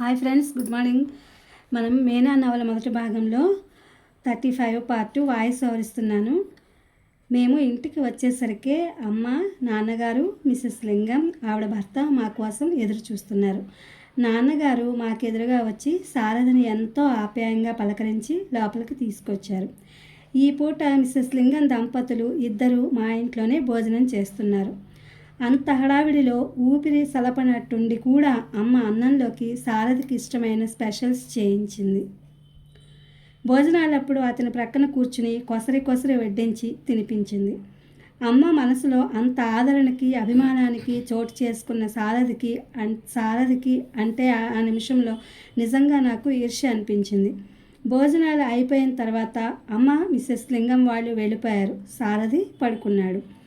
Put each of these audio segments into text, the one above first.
Hi friends good morning. మనం మేనా నవల మొదటి భాగంలో థర్టీ ఫైవ్ పార్ట్ వాయిస్ సవరిస్తున్నాను మేము ఇంటికి వచ్చేసరికి అమ్మ నాన్నగారు మిసెస్ లింగం ఆవిడ భర్త మా కోసం ఎదురు చూస్తున్నారు. నాన్నగారు మాకెదురుగా వచ్చి సారథిని ఎంతో ఆప్యాయంగా పలకరించి లోపలికి తీసుకొచ్చారు. ఈ పూట మిస్సెస్ లింగం దంపతులు ఇద్దరు మా ఇంట్లోనే భోజనం చేస్తున్నారు. అంత హడావిడిలో ఊపిరి సలపనట్టుండి కూడా అమ్మ అన్నంలోకి సారథికి ఇష్టమైన స్పెషల్స్ చేయించింది. భోజనాలప్పుడు అతని ప్రక్కన కూర్చుని కొసరి కొసరి వడ్డించి తినిపించింది. అమ్మ మనసులో అంత ఆదరణకి అభిమానానికి చోటు చేసుకున్న సారథికి అన్ సారథికి అంటే ఆ- ఆ నిమిషంలో నిజంగా నాకు ఈర్ష్య అనిపించింది. భోజనాలు అయిపోయిన తర్వాత అమ్మ మిస్సెస్ లింగం వాళ్ళు వెళ్ళిపోయారు. సారథి పడుకున్నాడు.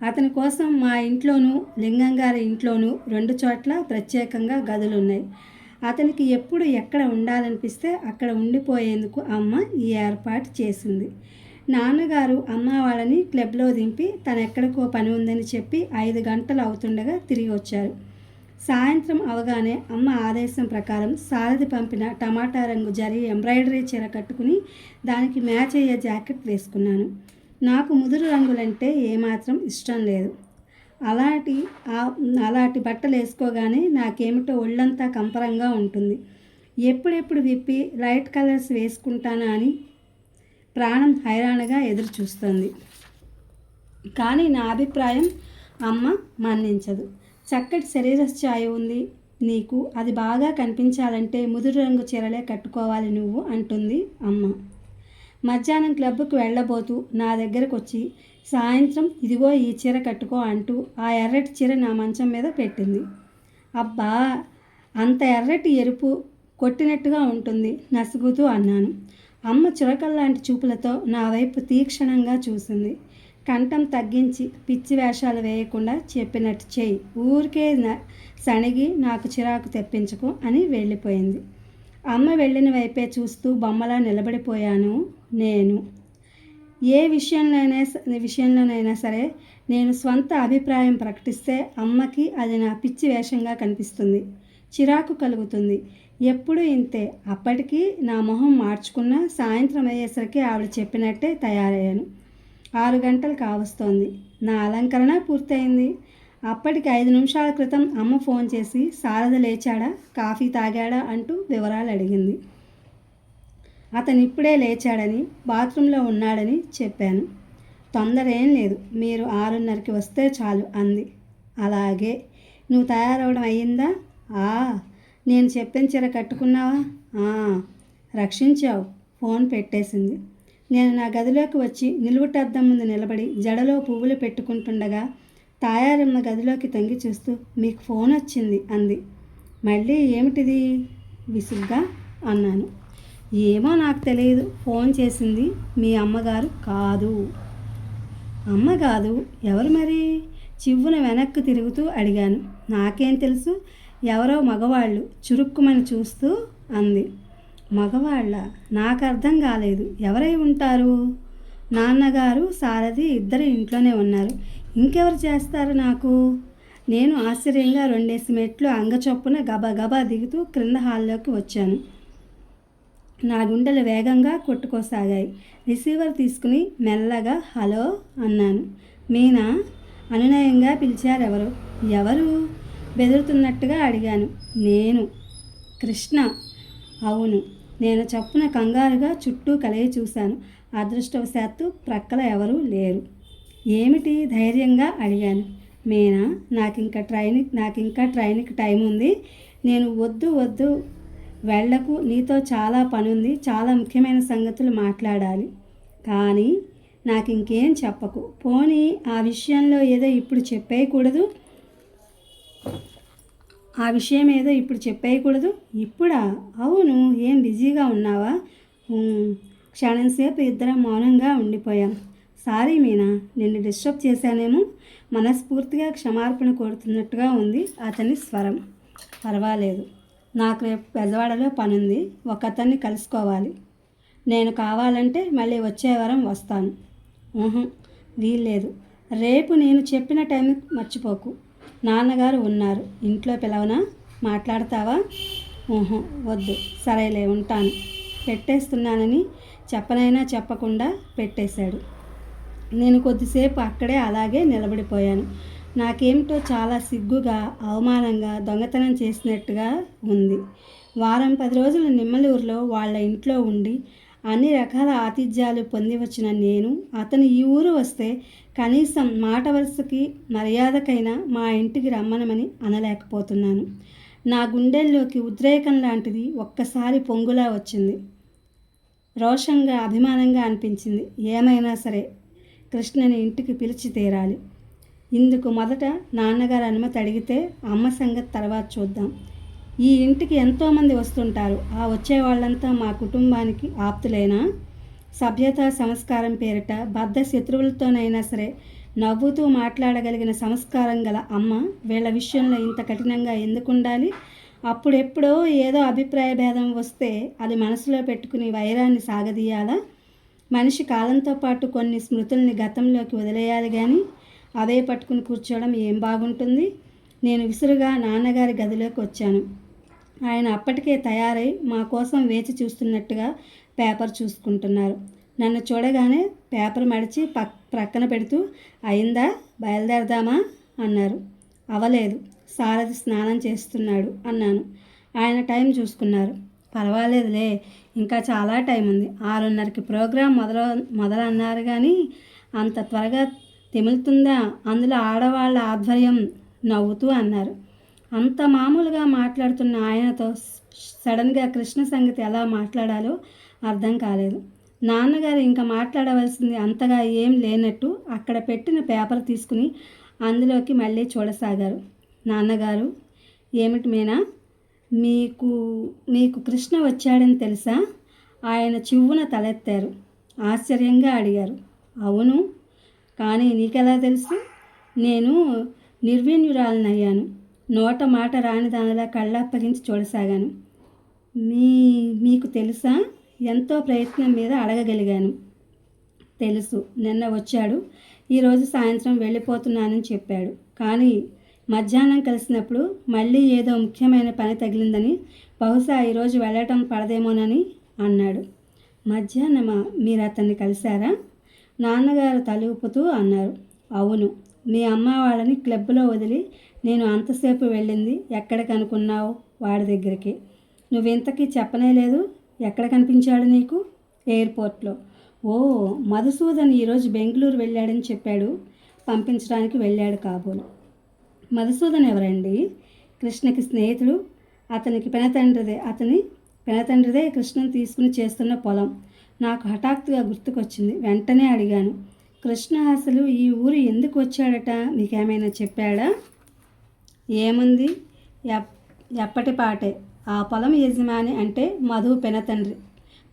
అతని కోసం మా ఇంట్లోనూ లింగం గారి ఇంట్లోనూ రెండు చోట్ల ప్రత్యేకంగా గదులు ఉన్నాయి అతనికి ఎప్పుడు ఎక్కడ ఉండాలనిపిస్తే అక్కడ ఉండిపోయేందుకు అమ్మ ఈ ఏర్పాటు చేసింది. నాన్నగారు అమ్మ వాళ్ళని క్లబ్లో దింపి తను ఎక్కడికో పని ఉందని చెప్పి ఐదు గంటలు అవుతుండగా తిరిగి వచ్చారు. సాయంత్రం అవగానే అమ్మ ఆదేశం ప్రకారం సారథి పంపిన టమాటా రంగు జరి ఎంబ్రాయిడరీ చీర కట్టుకుని దానికి మ్యాచ్ అయ్యే జాకెట్ వేసుకున్నాను. నాకు ముదురు రంగులంటే ఏమాత్రం ఇష్టం లేదు. అలాంటి అలాంటి బట్టలు వేసుకోగానే నాకేమిటో ఒళ్ళంతా కంపరంగా ఉంటుంది. ఎప్పుడెప్పుడు విప్పి లైట్ కలర్స్ వేసుకుంటానా అని ప్రాణం హైరాణగా ఎదురు చూస్తుంది కానీ నా అభిప్రాయం అమ్మ మన్నించదు. చక్కటి శరీర ఛాయ ఉంది నీకు అది బాగా కనిపించాలంటే ముదురు రంగు చీరలే కట్టుకోవాలి నువ్వు అంటుంది అమ్మ. మధ్యాహ్నం క్లబ్కు వెళ్ళబోతూ నా దగ్గరకు వచ్చి సాయంత్రం ఇదిగో ఈ చీర కట్టుకో అంటూ ఆ ఎర్రటి చీర నా మంచం మీద పెట్టింది. అబ్బా అంత ఎర్రటి ఎరుపు కొట్టినట్టుగా ఉంటుంది నసుగుతూ అన్నాను. అమ్మ చురకల్లాంటి చూపులతో నా వైపు తీక్షణంగా చూసింది. కంఠం తగ్గించి పిచ్చి వేషాలు వేయకుండా చెప్పినట్టు చేయి ఊరికే న- సణిగి నాకు చిరాకు తెప్పించుకో అని వెళ్ళిపోయింది. అమ్మ వెళ్ళిన వైపే చూస్తూ బొమ్మలా నిలబడిపోయాను. నేను. ఏ విషయంలోనైనా విషయంలోనైనా సరే నేను స్వంత అభిప్రాయం ప్రకటిస్తే అమ్మకి అది నా పిచ్చి వేషంగా కనిపిస్తుంది. చిరాకు కలుగుతుంది. ఎప్పుడు ఇంతే. అప్పటికి నా మొహం మార్చుకున్న సాయంత్రం అయ్యేసరికి ఆవిడ చెప్పినట్టే తయారయ్యాను. ఆరు గంటలు కావస్తోంది. నా అలంకరణ పూర్తయింది. అప్పటికి ఐదు నిమిషాల క్రితం అమ్మ ఫోన్ చేసి శారద లేచాడా? కాఫీ తాగాడా? అంటూ వివరాలు అడిగింది. అతను ఇప్పుడే లేచాడని బాత్రూంలో ఉన్నాడని చెప్పాను. తొందర ఏం లేదు మీరు ఆరున్నరకి వస్తే చాలు అంది. అలాగే నువ్వు తయారవడం అయ్యిందా? ఆ నేను చెప్పిన చీర కట్టుకున్నావా? ఆ రక్షించావు ఫోన్ పెట్టేసింది. నేను నా గదిలోకి వచ్చి నిలువుటద్దం ముందు నిలబడి జడలో పువ్వులు పెట్టుకుంటుండగా తాయారమ్మ గదిలోకి తొంగి చూస్తూ మీకు ఫోన్ వచ్చింది అంది. మళ్ళీ ఏమిటిది? విసుగ్గా? అన్నాను. ఏమో నాకు తెలియదు. ఫోన్ చేసింది మీ అమ్మగారు. కాదు. అమ్మ కాదు ఎవరు మరి? చివ్వున వెనక్కు తిరుగుతూ అడిగాను. నాకేం తెలుసు? ఎవరో మగవాళ్ళు చురుక్కుమని చూస్తూ అంది. మగవాళ్ళ? నాకు అర్థం కాలేదు. ఎవరై ఉంటారు? నాన్నగారు సారథి ఇద్దరు ఇంట్లోనే ఉన్నారు. ఇంకెవరు చేస్తారు నాకు? నేను ఆశ్చర్యంగా రెండేసి మెట్లు అంగచొప్పున గబగబా దిగుతూ క్రింద హాల్లోకి వచ్చాను. నా గుండెలు వేగంగా కొట్టుకోసాగాయి. రిసీవర్ తీసుకుని మెల్లగా హలో అన్నాను. మీనా? అనునయంగా పిలిచారెవరు? ఎవరు? బెదురుతున్నట్టుగా అడిగాను. నేను. కృష్ణ. అవును. నేను చప్పున కంగారుగా చుట్టూ కలిగి చూశాను. అదృష్టవశాత్తు ప్రక్కల ఎవరూ లేరు. ఏమిటి? ధైర్యంగా అడిగాను. మీనా నాకింకా ట్రైన్ నాకింకా ట్రైన్కి టైం ఉంది నేను వద్దు వద్దు వెళ్ళకు నీతో చాలా పనుంది చాలా ముఖ్యమైన సంగతులు మాట్లాడాలి. కానీ నాకు ఇంకేం చెప్పకు. పోనీ ఆ విషయంలో ఏదో ఇప్పుడు చెప్పేయకూడదు? ఆ విషయం ఏదో ఇప్పుడు చెప్పేయకూడదు? ఇప్పుడా? అవును ఏం బిజీగా ఉన్నావా? క్షణం సేపు ఇద్దరం మౌనంగా ఉండిపోయాం. సారీ మీనా నిన్ను డిస్టర్బ్ చేశానేమో? మనస్ఫూర్తిగా క్షమార్పణ కోరుతున్నట్టుగా ఉంది అతని స్వరం. పర్వాలేదు. నాకు రేపు పెద్దవాడలో పనుంది. ఒక అతన్ని కలుసుకోవాలి. నేను కావాలంటే మళ్ళీ వచ్చే వారం వస్తాను. వీల్లేదు. రేపు నేను చెప్పిన టైం మర్చిపోకు. నాన్నగారు ఉన్నారు. ఇంట్లో పిలవనా? మాట్లాడతావా? ఊహు వద్దు. సరేలే ఉంటాను. పెట్టేస్తున్నానని చెప్పనైనా చెప్పకుండా పెట్టేశాడు. నేను కొద్దిసేపు అక్కడే అలాగే నిలబడిపోయాను. నాకేమిటో చాలా సిగ్గుగా అవమానంగా దొంగతనం చేసినట్టుగా ఉంది. వారం పది రోజులు నిమ్మలూరులో వాళ్ళ ఇంట్లో ఉండి అన్ని రకాల ఆతిథ్యాలు పొంది వచ్చిన నేను అతను ఈ ఊరు వస్తే కనీసం మాట వరుసకి మర్యాదకైనా మా ఇంటికి రమ్మనమని అనలేకపోతున్నాను. నా గుండెల్లోకి ఉద్రేకం లాంటిది ఒక్కసారి పొంగులా వచ్చింది. రోషంగా అభిమానంగా అనిపించింది. ఏమైనా సరే కృష్ణని ఇంటికి పిలిచి తీరాలి. ఇందుకు మొదట నాన్నగారు అనుమతి అడిగితే అమ్మ సంగతి తర్వాత చూద్దాం. ఈ ఇంటికి ఎంతోమంది వస్తుంటారు. ఆ వచ్చే వాళ్ళంతా మా కుటుంబానికి ఆప్తులైనా? సభ్యత సంస్కారం పేరిట బద్ధ శత్రువులతోనైనా సరే నవ్వుతూ మాట్లాడగలిగిన సంస్కారం గల అమ్మ వీళ్ళ విషయంలో ఇంత కఠినంగా ఎందుకు ఉండాలి అప్పుడెప్పుడో ఏదో అభిప్రాయ భేదం వస్తే అది మనసులో పెట్టుకుని వైరాన్ని సాగదీయాలా? మనిషి కాలంతో పాటు కొన్ని స్మృతుల్ని గతంలోకి వదిలేయాలి కానీ అదే పట్టుకుని కూర్చోవడం ఏం బాగుంటుంది? నేను విసురుగా నాన్నగారి గదిలోకి వచ్చాను. ఆయన అప్పటికే తయారై మా కోసం వేచి చూస్తున్నట్టుగా పేపర్ చూసుకుంటున్నారు. నన్ను చూడగానే పేపర్ మడిచి పక్ ప్రక్కన పెడుతూ అయిందా? బయలుదేరదామా? అన్నారు. అవలేదు. సారథి స్నానం చేస్తున్నాడు అన్నాను. ఆయన టైం చూసుకున్నారు. పర్వాలేదులే. ఇంకా చాలా టైం ఉంది ఆరున్నరకి ప్రోగ్రాం మొదలు మొదలన్నారు కానీ అంత త్వరగా తెములుతుందా? అందులో ఆడవాళ్ళ ఆధ్వర్యం నవ్వుతూ అన్నారు. అంత మామూలుగా మాట్లాడుతున్న ఆయనతో సడన్గా కృష్ణ సంగతి ఎలా మాట్లాడాలో అర్థం కాలేదు. నాన్నగారు ఇంకా మాట్లాడవలసింది అంతగా ఏం లేనట్టు అక్కడ పెట్టిన పేపర్ తీసుకుని అందులోకి మళ్ళీ చూడసాగారు. నాన్నగారు ఏమిటి మీనా? మీకు మీకు కృష్ణ వచ్చాడని తెలుసా? ఆయన చివ్వున తలెత్తారు. ఆశ్చర్యంగా అడిగారు. అవును కానీ నీకెలా తెలుసు? నేను నిర్వీణ్యురాలనయ్యాను నోట మాట రాని దానిలా కళ్ళప్పగించి చూడసాగాను. మీ మీకు తెలుసా? ఎంతో ప్రయత్నం మీద అడగగలిగాను. తెలుసు నిన్న వచ్చాడు. ఈరోజు సాయంత్రం వెళ్ళిపోతున్నానని చెప్పాడు. కానీ మధ్యాహ్నం కలిసినప్పుడు మళ్ళీ ఏదో ముఖ్యమైన పని తగిలిందని బహుశా ఈరోజు వెళ్ళటం పడదేమోనని అన్నాడు. మధ్యాహ్నమా? మీరు అతన్ని కలిశారా? నాన్నగారు తలూపుతూ అన్నారు. అవును మీ అమ్మ వాళ్ళని క్లబ్లో వదిలి నేను అంతసేపు వెళ్ళింది ఎక్కడికి అనుకున్నావు వాడి దగ్గరికి? నువ్వింతకీ చెప్పనే లేదు ఎక్కడ కనిపించాడు నీకు? ఎయిర్పోర్ట్లో. ఓ మధుసూదన్ ఈరోజు బెంగళూరు వెళ్ళాడని చెప్పాడు పంపించడానికి వెళ్ళాడు కాబోలు. మధుసూదన్ ఎవరండి? కృష్ణకి స్నేహితుడు అతనికి పెనతండ్రిదే అతని పెనతండ్రిదే కృష్ణను తీసుకుని చేస్తున్న పొలం. నాకు హఠాత్తుగా గుర్తుకొచ్చింది. వెంటనే అడిగాను కృష్ణ అసలు ఈ ఊరు ఎందుకు వచ్చాడట? మీకేమైనా చెప్పాడా? ఏముంది? ఎప్ ఎప్పటి పాటే. ఆ పొలం యజమాని అంటే మధు పెనతండ్రి.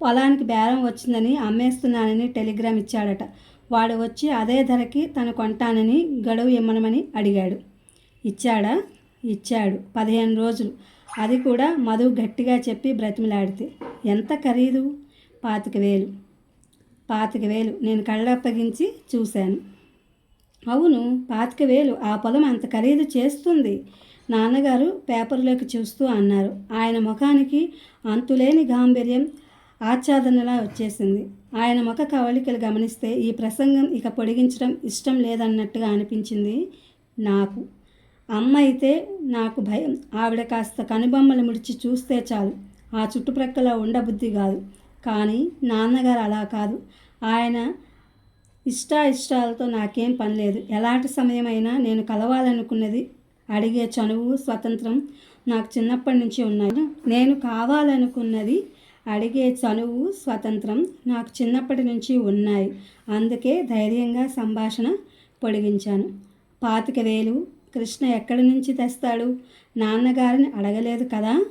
పొలానికి బేరం వచ్చిందని అమ్మేస్తున్నానని టెలిగ్రామ్ ఇచ్చాడట. వాడు వచ్చి అదే ధరకి తను కొంటానని గడువు ఇమ్మనమని అడిగాడు. ఇచ్చాడా? ఇచ్చాడు. పదిహేను రోజులు. అది కూడా మధు గట్టిగా చెప్పి బ్రతిమిలాడితే. ఎంత ఖరీదు? పాతిక వేలు. పాతిక వేలు. నేను కళ్ళప్పగించి చూశాను. అవును పాతిక వేలు. ఆ పొలం అంత ఖరీదు చేస్తుంది. నాన్నగారు పేపర్లోకి చూస్తూ అన్నారు. ఆయన ముఖానికి అంతులేని గాంభీర్యం ఆచ్ఛాదనలా వచ్చేసింది. ఆయన ముఖ కవళికలు గమనిస్తే ఈ ప్రసంగం ఇక పొడిగించడం ఇష్టం లేదన్నట్టుగా అనిపించింది నాకు. అమ్మ అయితే నాకు భయం. ఆవిడ కాస్త కనుబొమ్మలు ముడిచి చూస్తే చాలు. ఆ చుట్టుప్రక్కల ఉండబుద్ధి కాదు. కానీ నాన్నగారు అలా కాదు. ఆయన ఇష్టాయిష్టాలతో నాకేం పని లేదు. ఎలాంటి సమయమైనా నేను కలవాలనుకున్నది అడిగే చనువు స్వతంత్రం నాకు చిన్నప్పటి నుంచి ఉన్నాయి. నేను కావాలనుకున్నది అడిగే చనువు స్వతంత్రం నాకు చిన్నప్పటి నుంచి ఉన్నాయి. అందుకే ధైర్యంగా సంభాషణ పొడిగించాను. పాతిక వేలు కృష్ణ ఎక్కడి నుంచి తెస్తాడు? నాన్నగారిని అడగలేదు కదా?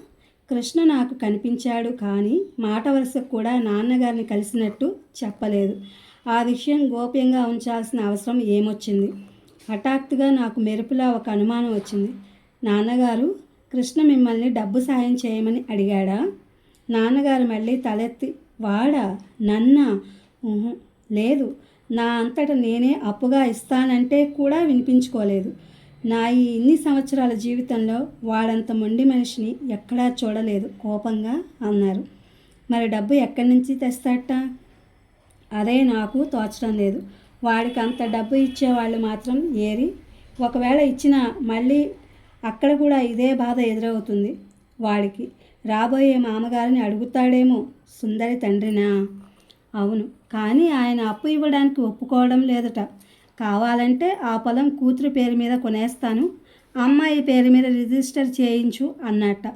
కృష్ణ నాకు కనిపించాడు కానీ మాట వరుసకు కూడా నాన్నగారిని కలిసినట్టు చెప్పలేదు. ఆ విషయం గోప్యంగా ఉంచాల్సిన అవసరం ఏమొచ్చింది? హఠాత్తుగా నాకు మెరుపులా ఒక అనుమానం వచ్చింది. నాన్నగారు కృష్ణ మిమ్మల్ని డబ్బు సాయం చేయమని అడిగాడా? నాన్నగారు మళ్ళీ తలెత్తి వాడా? నన్నా? లేదు. నా అంతట నేనే అప్పుగా ఇస్తానంటే కూడా వినిపించుకోలేదు. నా ఈ ఇన్ని సంవత్సరాల జీవితంలో వాడంత మొండి మనిషిని ఎక్కడా చూడలేదు కోపంగా అన్నారు. మరి డబ్బు ఎక్కడి నుంచి తెస్తాట అదే నాకు తోచడం లేదు. వాడికి అంత డబ్బు ఇచ్చేవాళ్ళు మాత్రం ఏరి ఒకవేళ ఇచ్చినా మళ్ళీ అక్కడ కూడా ఇదే బాధ ఎదురవుతుంది. వాడికి రాబోయే మామగారిని అడుగుతాడేమో సుందరి తండ్రినా? అవును కానీ ఆయన అప్పు ఇవ్వడానికి ఒప్పుకోవడం లేదట. కావాలంటే ఆ పొలం కూతురు పేరు మీద కొనేస్తాను అమ్మాయి పేరు మీద రిజిస్టర్ చేయించు అన్నట్ట.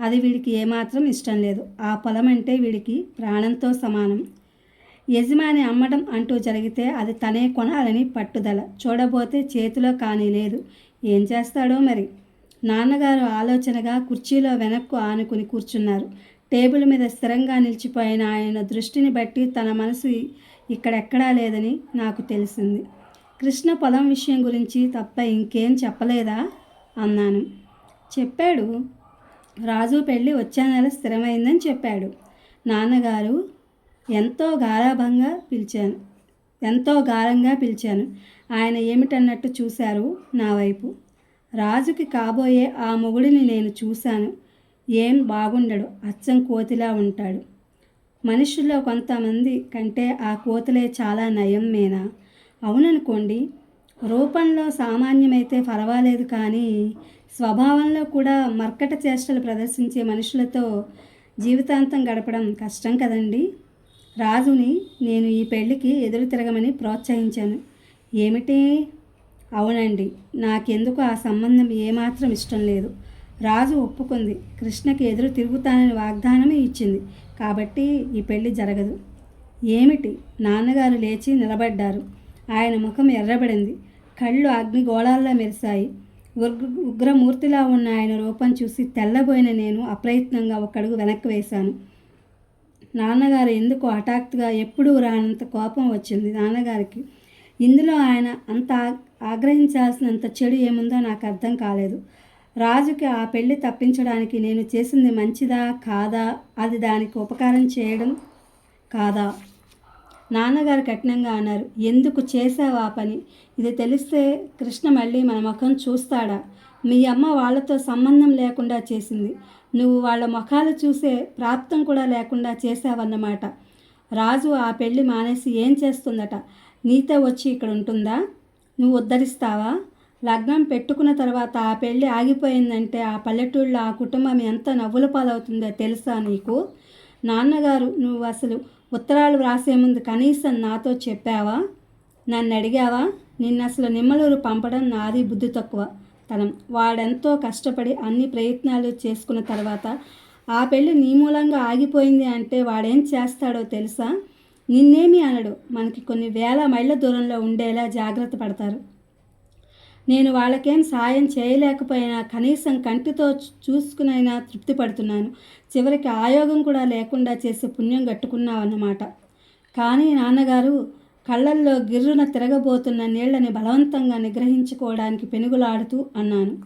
అది వీడికి ఏమాత్రం ఇష్టం లేదు. ఆ పొలం అంటే వీడికి ప్రాణంతో సమానం. యజమాని అమ్మడం అంటూ జరిగితే అది తనే కొనాలని పట్టుదల. చూడబోతే చేతిలో కానీ లేదు. ఏం చేస్తాడో మరి? నాన్నగారు ఆలోచనగా కుర్చీలో వెనక్కు ఆనుకుని కూర్చున్నారు. టేబుల్ మీద స్థిరంగా నిలిచిపోయిన ఆయన దృష్టిని బట్టి తన మనసు ఇక్కడెక్కడా లేదని నాకు తెలిసింది. కృష్ణ పొలం విషయం గురించి తప్ప ఇంకేం చెప్పలేదా? అన్నాను. చెప్పాడు. రాజు పెళ్ళి వచ్చే నెల స్థిరమైందని చెప్పాడు. నాన్నగారు ఎంతో గారాభంగా పిలిచాను ఎంతో గారంగా పిలిచాను. ఆయన ఏమిటన్నట్టు చూశారు నా వైపు. రాజుకి కాబోయే ఆ మొగుడిని నేను చూశాను. ఏం బాగుండడు. అచ్చం కోతిలా ఉంటాడు. మనుషుల్లో కొంతమంది కంటే ఆ కోతులే చాలా నయం మేనా అవుననుకోండి రూపంలో సామాన్యమైతే పర్వాలేదు కానీ స్వభావంలో కూడా మర్కట చేష్టలు ప్రదర్శించే మనుషులతో జీవితాంతం గడపడం కష్టం కదండి. రాజుని నేను ఈ పెళ్ళికి ఎదురు తిరగమని ప్రోత్సహించాను. ఏమిటి? అవునండి నాకెందుకు ఆ సంబంధం ఏమాత్రం ఇష్టం లేదు. రాజు ఒప్పుకుంది. కృష్ణకి ఎదురు తిరుగుతానని వాగ్దానం ఇచ్చింది. కాబట్టి ఈ పెళ్ళి జరగదు. ఏమిటి? నాన్నగారు లేచి నిలబడ్డారు. ఆయన ముఖం ఎర్రబడింది. కళ్ళు అగ్నిగోళాల్లో మెరిశాయి. ఉగ్ర ఉగ్రమూర్తిలా ఉన్న ఆయన రూపం చూసి తెల్లబోయిన నేను అప్రయత్నంగా ఒక వెనక్కి వేశాను. నాన్నగారు ఎందుకు హఠాత్తుగా ఎప్పుడూ రానంత కోపం వచ్చింది నాన్నగారికి? ఇందులో ఆయన అంత ఆగ్రహించాల్సినంత చెడు ఏముందో నాకు అర్థం కాలేదు. రాజుకి ఆ పెళ్ళి తప్పించడానికి నేను చేసింది మంచిదా కాదా? అది దానికి ఉపకారం చేయడం కాదా? నాన్నగారు కఠినంగా అన్నారు ఎందుకు చేసావా పని? ఇది తెలిస్తే కృష్ణ మళ్ళీ మన ముఖం చూస్తాడా? మీ అమ్మ వాళ్ళతో సంబంధం లేకుండా చేసింది. నువ్వు వాళ్ళ ముఖాలు చూసే ప్రాప్తం కూడా లేకుండా చేసావన్నమాట రాజు ఆ పెళ్ళి మానేసి ఏం చేస్తుందట? నీతో వచ్చి ఇక్కడ ఉంటుందా? నువ్వు ఉద్ధరిస్తావా? లగ్నం పెట్టుకున్న తర్వాత ఆ పెళ్ళి ఆగిపోయిందంటే ఆ పల్లెటూళ్ళలో ఆ కుటుంబం ఎంత నవ్వుల పాలవుతుందో తెలుసా నీకు? నాన్నగారు నువ్వు అసలు ఉత్తరాలు వ్రాసే ముందు కనీసం నాతో చెప్పావా? నన్ను అడిగావా? నిన్న అసలు నిమ్మలూరు పంపడం నాది బుద్ధి తక్కువ తనం వాడెంతో కష్టపడి అన్ని ప్రయత్నాలు చేసుకున్న తర్వాత ఆ పెళ్ళి నీ మూలంగా ఆగిపోయింది అంటే వాడేం చేస్తాడో తెలుసా? నిన్నేమి అనడు. మనకి కొన్ని వేల మైళ్ళ దూరంలో ఉండేలా జాగ్రత్త పడతారు. నేను వాళ్ళకేం సాయం చేయలేకపోయినా కనీసం కంటితో చూసుకునైనా తృప్తి పడుతున్నాను. చివరికి ఆయోగం కూడా లేకుండా చేసే పుణ్యం కట్టుకున్నావన్నమాట. కానీ నాన్నగారు కళ్ళల్లో గిర్రున తిరగబోతున్న నీళ్ళని బలవంతంగా నిగ్రహించుకోవడానికి పెనుగులాడుతూ అన్నాను.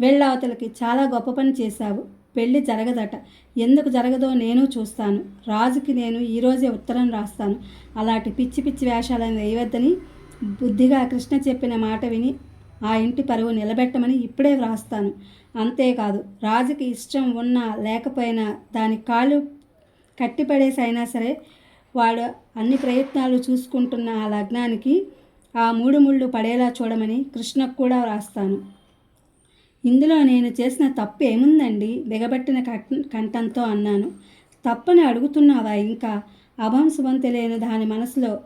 వెళ్ళవతలకి చాలా గొప్ప పని చేశావు. పెళ్ళి జరగదట. ఎందుకు జరగదో నేను చూస్తాను. రాజుకి నేను ఈరోజే ఉత్తరం రాస్తాను. అలాంటి పిచ్చి పిచ్చి వేషాలను వేయవద్దని బుద్ధిగా కృష్ణ చెప్పిన మాట విని ఆ ఇంటి పరువు నిలబెట్టమని ఇప్పుడే వ్రాస్తాను. అంతేకాదు రాజుకి ఇష్టం ఉన్నా లేకపోయినా దాని కాళ్ళు కట్టిపడేసైనా సరే వాడు అన్ని ప్రయత్నాలు చూసుకుంటున్న ఆ లగ్నానికి ఆ మూడు ముళ్ళు పడేలా చూడమని కృష్ణకు కూడా వ్రాస్తాను. ఇందులో నేను చేసిన తప్పు ఏముందండి? బిగబట్టిన కంఠంతో అన్నాను. తప్పని అడుగుతున్నావా ఇంకా? అభం శుభం తెలియని దాని మనసులో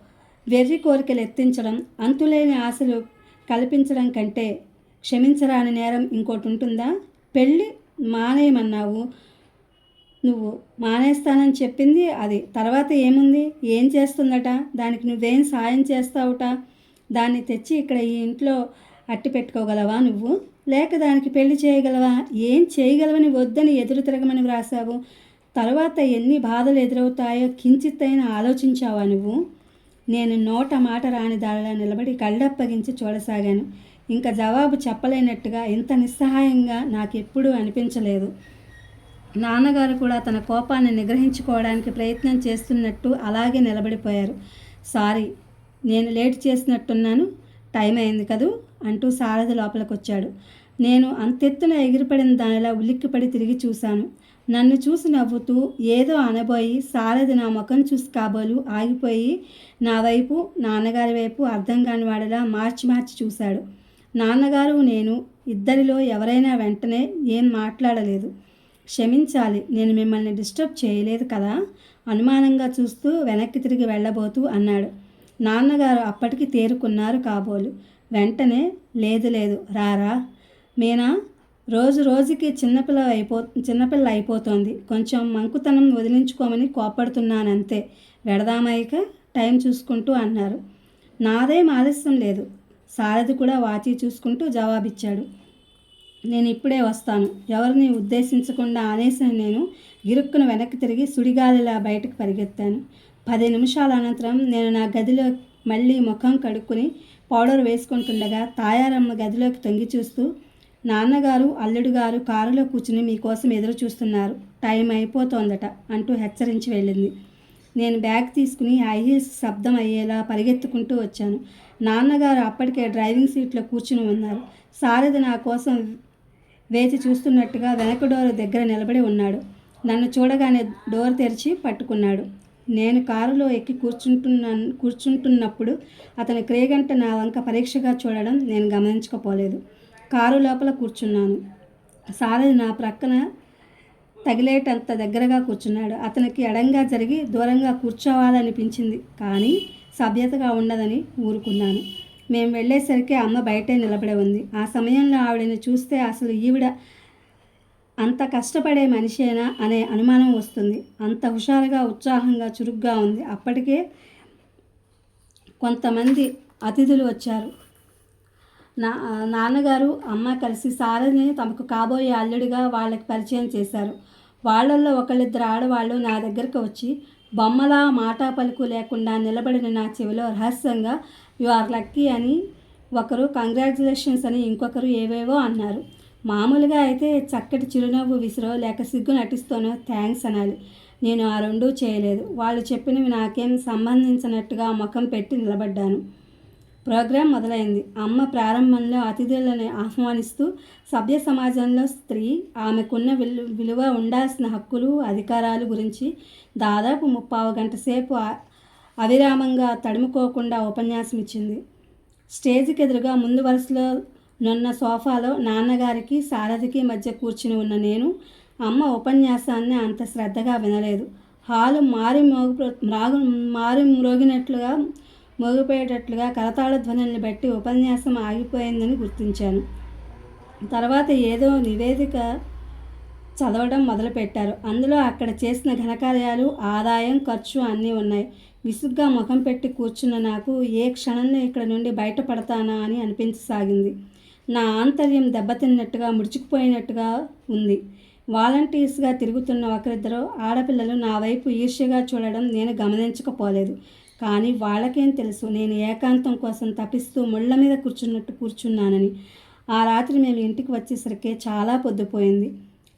వెర్రి కోరికలు ఎత్తించడం అంతులేని ఆశలు కల్పించడం కంటే క్షమించరాని నేరం ఇంకోటి ఉంటుందా పెళ్ళి మానేయమన్నావు. నువ్వు మానేస్తానని చెప్పింది అది. తర్వాత ఏముంది? ఏం చేస్తుందట? దానికి నువ్వేం సాయం చేస్తావుట? దాన్ని తెచ్చి ఇక్కడ ఈ ఇంట్లో అట్టి పెట్టుకోగలవా నువ్వు? లేక దానికి పెళ్ళి చేయగలవా? ఏం చేయగలవని వద్దని ఎదురు తిరగమని వ్రాసావు తర్వాత ఎన్ని బాధలు ఎదురవుతాయో కించిత్తైనా ఆలోచించావా నువ్వు? నేను నోట మాట రాని దానిలా నిలబడి కళ్ళప్పగించి చూడసాగాను. ఇంకా జవాబు చెప్పలేనట్టుగా ఇంత నిస్సహాయంగా నాకెప్పుడూ అనిపించలేదు. నాన్నగారు కూడా తన కోపాన్ని నిగ్రహించుకోవడానికి ప్రయత్నం చేస్తున్నట్టు అలాగే నిలబడిపోయారు. సారీ నేను లేట్ చేసినట్టున్నాను టైం అయింది కదూ అంటూ సారథి లోపలికొచ్చాడు. నేను అంతెత్తున ఎగిరిపడిన దానిలా ఉలిక్కిపడి తిరిగి చూశాను. నన్ను చూసి నవ్వుతూ ఏదో అనబోయి సారది నా ముఖం చూసి కాబోలు ఆగిపోయి నా వైపు నాన్నగారి వైపు అర్థం కాని వాడలా మార్చి మార్చి చూశాడు. నాన్నగారు నేను ఇద్దరిలో ఎవరైనా వెంటనే ఏం మాట్లాడలేదు. క్షమించాలి నేను మిమ్మల్ని డిస్టర్బ్ చేయలేదు కదా? అనుమానంగా చూస్తూ వెనక్కి తిరిగి వెళ్ళబోతూ అన్నాడు. నాన్నగారు అప్పటికి తేరుకున్నారు కాబోలు. వెంటనే లేదు లేదు రారా మీనా రోజు రోజుకి చిన్నపిల్ల అయిపో చిన్నపిల్ల అయిపోతోంది. కొంచెం మంకుతనం వదిలించుకోమని కోపడుతున్నానంతే వెడదామైక టైం చూసుకుంటూ అన్నారు. నాదేం ఆలస్యం లేదు. సారథి కూడా వాచి చూసుకుంటూ జవాబిచ్చాడు. నేను ఇప్పుడే వస్తాను. ఎవరిని ఉద్దేశించకుండా ఆనేసిన నేను గిరుక్కును వెనక్కి తిరిగి సుడిగాలిలా బయటకు పరిగెత్తాను. పది నిమిషాల అనంతరం నేను నా గదిలో మళ్ళీ ముఖం కడుక్కుని పౌడర్ వేసుకుంటుండగా తాయారమ్మ గదిలోకి తొంగి చూస్తూ నాన్నగారు అల్లుడు గారు కారులో కూర్చుని మీకోసం ఎదురు చూస్తున్నారు టైం అయిపోతోందట అంటూ హెచ్చరించి వెళ్ళింది. నేను బ్యాగ్ తీసుకుని హై హీల్స్ శబ్దం అయ్యేలా పరిగెత్తుకుంటూ వచ్చాను. నాన్నగారు అప్పటికే డ్రైవింగ్ సీట్లో కూర్చుని ఉన్నారు. సారథి నా కోసం వేచి చూస్తున్నట్టుగా వెనక డోర్ దగ్గర నిలబడి ఉన్నాడు. నన్ను చూడగానే డోర్ తెరిచి పట్టుకున్నాడు. నేను కారులో ఎక్కి కూర్చుంటున్న కూర్చుంటున్నప్పుడు అతని క్రేగంట నా వంక పరీక్షగా చూడడం నేను గమనించకపోలేదు. కారు లోపల కూర్చున్నాను. సారథి నా ప్రక్కన తగిలేటంత దగ్గరగా కూర్చున్నాడు. అతనికి ఎడంగా జరిగి దూరంగా కూర్చోవాలనిపించింది. కానీ సభ్యతగా ఉండదని ఊరుకున్నాను. మేము వెళ్ళేసరికి అమ్మ బయటే నిలబడి ఉంది. ఆ సమయంలో ఆవిడని చూస్తే అసలు ఈవిడ అంత కష్టపడే మనిషేనా అనే అనుమానం వస్తుంది. అంత హుషారుగా ఉత్సాహంగా చురుగ్గా ఉంది. అప్పటికే కొంతమంది అతిథులు వచ్చారు. నా నాన్నగారు అమ్మ కలిసి సారని తమకు కాబోయే అల్లుడిగా వాళ్ళకి పరిచయం చేశారు. వాళ్ళల్లో ఒకళ్ళిద్దరు ఆడవాళ్ళు నా దగ్గరకు వచ్చి బొమ్మలా మాటా పలుకు లేకుండా నిలబడిన నా చెవిలో రహస్యంగా యు ఆర్ లక్కీ అని ఒకరు కంగ్రాచులేషన్స్ అని ఇంకొకరు ఏవేవో అన్నారు. మామూలుగా అయితే చక్కటి చిరునవ్వు విసిరో లేక సిగ్గు నటిస్తూనో థ్యాంక్స్ అనాలి. నేను ఆ రెండూ చేయలేదు. వాళ్ళు చెప్పినవి నాకేం సంబంధించినట్టుగా ముఖం పెట్టి నిలబడ్డాను. ప్రోగ్రాం మొదలైంది. అమ్మ ప్రారంభంలో అతిథులను ఆహ్వానిస్తూ సభ్య సమాజంలో స్త్రీ ఆమెకున్న విలు విలువ ఉండాల్సిన హక్కులు అధికారాలు గురించి దాదాపు ముప్పావు గంట సేపు అవిరామంగా తడుముకోకుండా ఉపన్యాసం ఇచ్చింది. స్టేజ్కి ఎదురుగా ముందు వరుసలో నున్న సోఫాలో నాన్నగారికి సారథికి మధ్య కూర్చుని ఉన్న నేను అమ్మ ఉపన్యాసాన్ని అంత శ్రద్ధగా వినలేదు. హాలు మారి మోగు మారు మారి మ్రోగినట్లుగా మోగిపోయేటట్లుగా కరతాళ ధ్వనుల్ని బట్టి ఉపన్యాసం ఆగిపోయిందని గుర్తించాను. తర్వాత ఏదో నివేదిక చదవడం మొదలుపెట్టారు. అందులో అక్కడ చేసిన ఘనకార్యాలు ఆదాయం ఖర్చు అన్నీ ఉన్నాయి. విసుగ్గా ముఖం పెట్టి కూర్చున్న నాకు ఏ క్షణంలో ఇక్కడ నుండి బయటపడతానా అని అనిపించసాగింది. నా ఆంతర్యం దెబ్బతిన్నట్టుగా ముడుచుకుపోయినట్టుగా ఉంది. వాలంటీర్స్గా తిరుగుతున్న ఒకరిద్దరు ఆడపిల్లలు నా వైపు ఈర్ష్యగా చూడడం నేను గమనించకపోలేదు. కానీ వాళ్ళకేం తెలుసు? నేను ఏకాంతం కోసం తపిస్తూ ముళ్ళ మీద కూర్చున్నట్టు కూర్చున్నానని. ఆ రాత్రి మేము ఇంటికి వచ్చేసరికి చాలా పొద్దుపోయింది.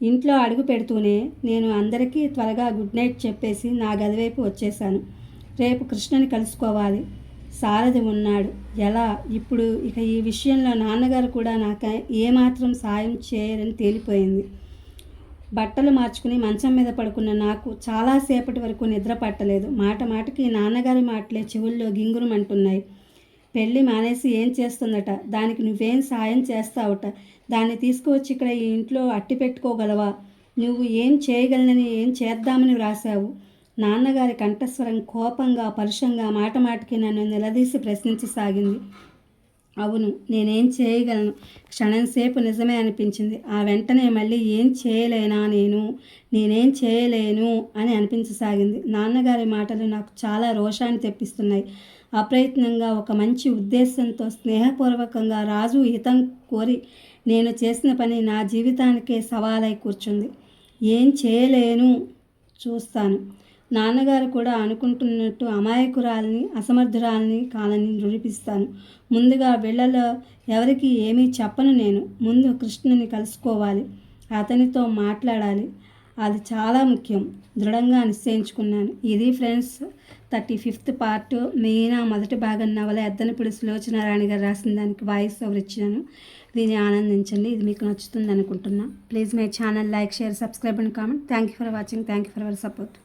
ఇంట్లో అడుగు పెడుతూనే నేను అందరికీ త్వరగా గుడ్ నైట్ చెప్పేసి నా గదివైపు వచ్చేసాను రేపు కృష్ణని కలుసుకోవాలి. సారథి ఉన్నాడు. ఎలా? ఇప్పుడు ఇక ఈ విషయంలో నాన్నగారు కూడా నాకు ఏమాత్రం సాయం చేయరని తేలిపోయింది. బట్టలు మార్చుకుని మంచం మీద పడుకున్న నాకు చాలాసేపటి వరకు నిద్ర పట్టలేదు. మాట మాటకి నాన్నగారి మాటలే చెవుల్లో గింగురమంటున్నాయి. పెళ్ళి మానేసి ఏం చేస్తుందట? దానికి నువ్వేం సాయం చేస్తావుట? దాన్ని తీసుకువచ్చి ఇక్కడ ఈ ఇంట్లో అట్టి పెట్టుకోగలవా? నువ్వు ఏం చేయగలనని ఏం చేద్దామని వ్రాసావు నాన్నగారి కంఠస్వరం కోపంగా పరుషంగా మాట మాటకి నన్ను నిలదీసి ప్రశ్నించసాగింది. అవును నేనేం చేయగలను? క్షణంసేపు నిజమే అనిపించింది. ఆ వెంటనే మళ్ళీ ఏం చేయలేనా నేను? నేనేం చేయలేను? అని అనిపించసాగింది. నాన్నగారి మాటలు నాకు చాలా రోషాన్ని తెప్పిస్తున్నాయి. అప్రయత్నంగా ఒక మంచి ఉద్దేశంతో స్నేహపూర్వకంగా రాజు హితం కోరి నేను చేసిన పని నా జీవితానికే సవాలై కూర్చుంది. ఏం చేయలేను? చూస్తాను. నాన్నగారు కూడా అనుకుంటున్నట్టు అమాయకురాలని అసమర్థురాలని కాలని నిరూపిస్తాను. ముందుగా వీళ్ళలో ఎవరికి ఏమీ చెప్పను నేను. ముందు కృష్ణుని కలుసుకోవాలి. అతనితో మాట్లాడాలి. అది చాలా ముఖ్యం. దృఢంగా నిశ్చయించుకున్నాను. ఇది friends thirty fifth part. Meena మొదటి భాగం నవల ఎద్దనపూడి సులోచనారాయణ గారు రాసిన దానికి వాయిస్ ఓవర్ ఇచ్చాను దీన్ని ఆనందించండి. ఇది మీకు నచ్చుతుంది అనుకుంటున్నా. Please my channel like share subscribe and comment. Thank you for watching. Thank you for our support.